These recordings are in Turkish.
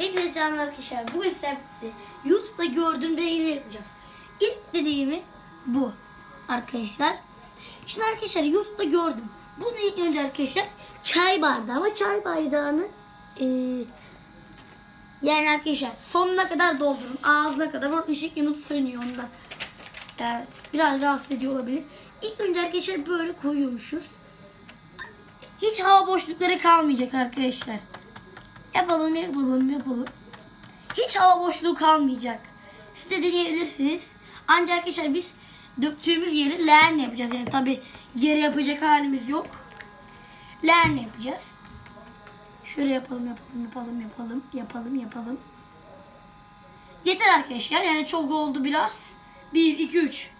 Hepinize selamlar arkadaşlar. Bugün size YouTube'da gördüğüm deneyleri yapacağız. İlk deneyimi bu arkadaşlar. Şimdi arkadaşlar YouTube'da gördüm. Bunu ilk önce arkadaşlar çay bardağı ama çay bardağını eee, yani arkadaşlar sonuna kadar doldurun. Ağzına kadar var ışık yanıp sönüyor onda. Yani biraz rahatsız ediyor olabilir. İlk önce arkadaşlar böyle koyuyormuşuz. Hiç hava boşlukları kalmayacak arkadaşlar. Yapalım yapalım yapalım. Hiç hava boşluğu kalmayacak. Siz de deneyebilirsiniz. Ancak arkadaşlar biz döktüğümüz yeri leğenle yapacağız. Yani tabi yere yapacak halimiz yok. Leğenle yapacağız. Şöyle yapalım yapalım yapalım yapalım yapalım yapalım. Yeter arkadaşlar yani çok oldu biraz. 1 2 3.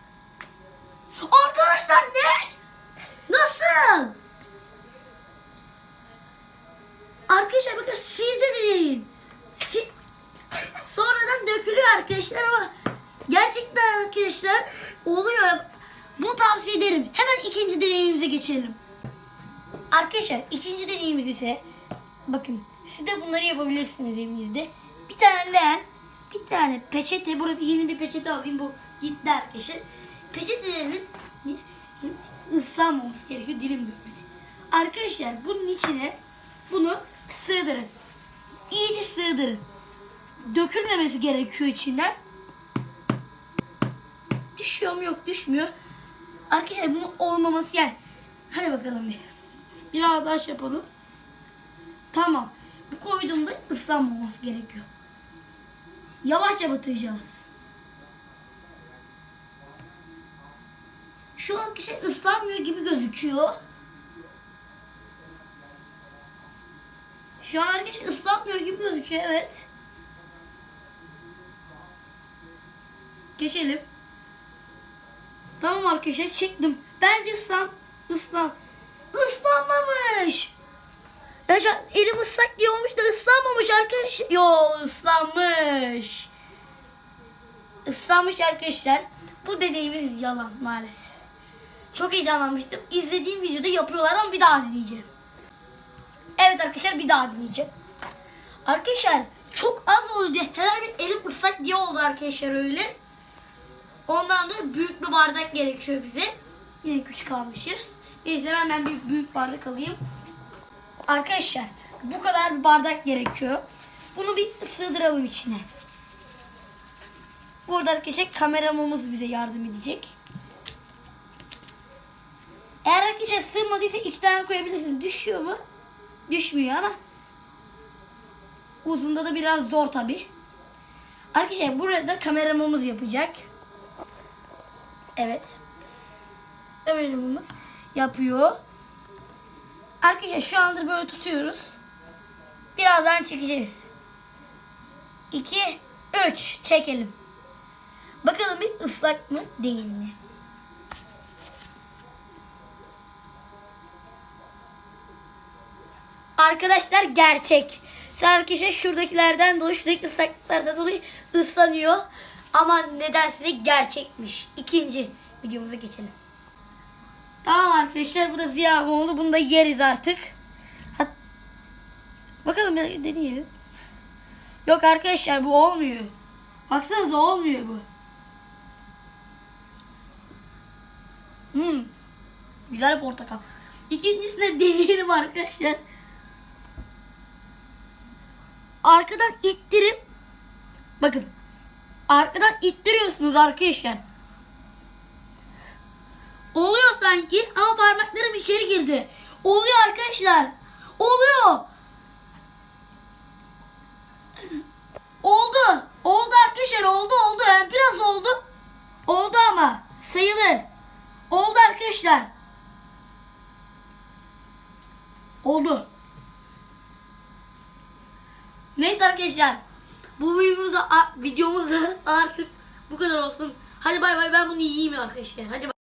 arkadaşlar ama gerçekten arkadaşlar oluyor. Bunu tavsiye ederim. Hemen ikinci deneyimimize geçelim. Arkadaşlar ikinci deneyimimiz ise bakın siz de bunları yapabilirsiniz evinizde. Bir tane leğen, bir tane peçete. Burada yeni bir peçete alayım. Bu gitti arkadaşlar. Peçetelerin ıslanmaması gerekiyor. Dilim dönmedi. Arkadaşlar bunun içine bunu sığdırın. İyice sığdırın. Dökülmemesi gerekiyor içinden. Düşüyor mu yok düşmüyor. Arkadaşlar bunun olmaması yani. Hadi bakalım bir. Biraz daha şey yapalım. Tamam. Bu koyduğumda ıslanmaması gerekiyor. Yavaşça batıracağız. Şu an kişi ıslanmıyor gibi gözüküyor. Şu an arkadaşlar ıslanmıyor gibi gözüküyor evet. Geçelim. Tamam arkadaşlar çektim. Bence ıslan, ıslan, ıslanmamış. Ya şu an elim ıslak diye olmuş da ıslanmamış arkadaşlar. Yo ıslanmış. Islanmış arkadaşlar. Bu dediğimiz yalan maalesef. Çok heyecanlanmıştım. İzlediğim videoda yapıyorlar ama bir daha deneyeceğim. Evet arkadaşlar bir daha deneyeceğim. Arkadaşlar çok az oldu diye herhalde elim ıslak diye oldu arkadaşlar öyle. Ondan da büyük bir bardak gerekiyor bize. Yine küçük almışız. Neyse hemen ben bir büyük bardak alayım. Arkadaşlar bu kadar bir bardak gerekiyor. Bunu bir sığdıralım içine. Burada arkadaşlar kameramız bize yardım edecek. Eğer arkadaşlar sığmadıysa iki tane koyabilirsiniz. Düşüyor mu? Düşmüyor ama uzunda da biraz zor tabi. Arkadaşlar burada kameramız yapacak. Evet. Kameramız yapıyor. Arkadaşlar şu anda böyle tutuyoruz. Birazdan çekeceğiz. 2 3 çekelim. Bakalım bir ıslak mı değil mi? Arkadaşlar gerçek. Arkadaşlar şuradakilerden dolayı, şuradaki ıslaklıklardan dolayı ıslanıyor. Ama nedense gerçekmiş. İkinci videomuza geçelim. Tamam arkadaşlar bu da ziya oldu. Bunu da yeriz artık. Hat Bakalım bir deneyelim. Yok arkadaşlar bu olmuyor. Baksanıza olmuyor bu. Hmm. Güzel portakal. İkincisine deneyelim arkadaşlar. Arkadan ittirip bakın arkadan ittiriyorsunuz arkadaşlar. Oluyor sanki ama parmaklarım içeri girdi. Oluyor arkadaşlar. Oluyor. Oldu. Oldu arkadaşlar oldu oldu. Yani biraz oldu. Oldu ama sayılır. Oldu arkadaşlar. Oldu. Neyse arkadaşlar. Bu videomuzda, videomuzda artık bu kadar olsun. Hadi bay bay ben bunu yiyeyim arkadaşlar. Hadi bay.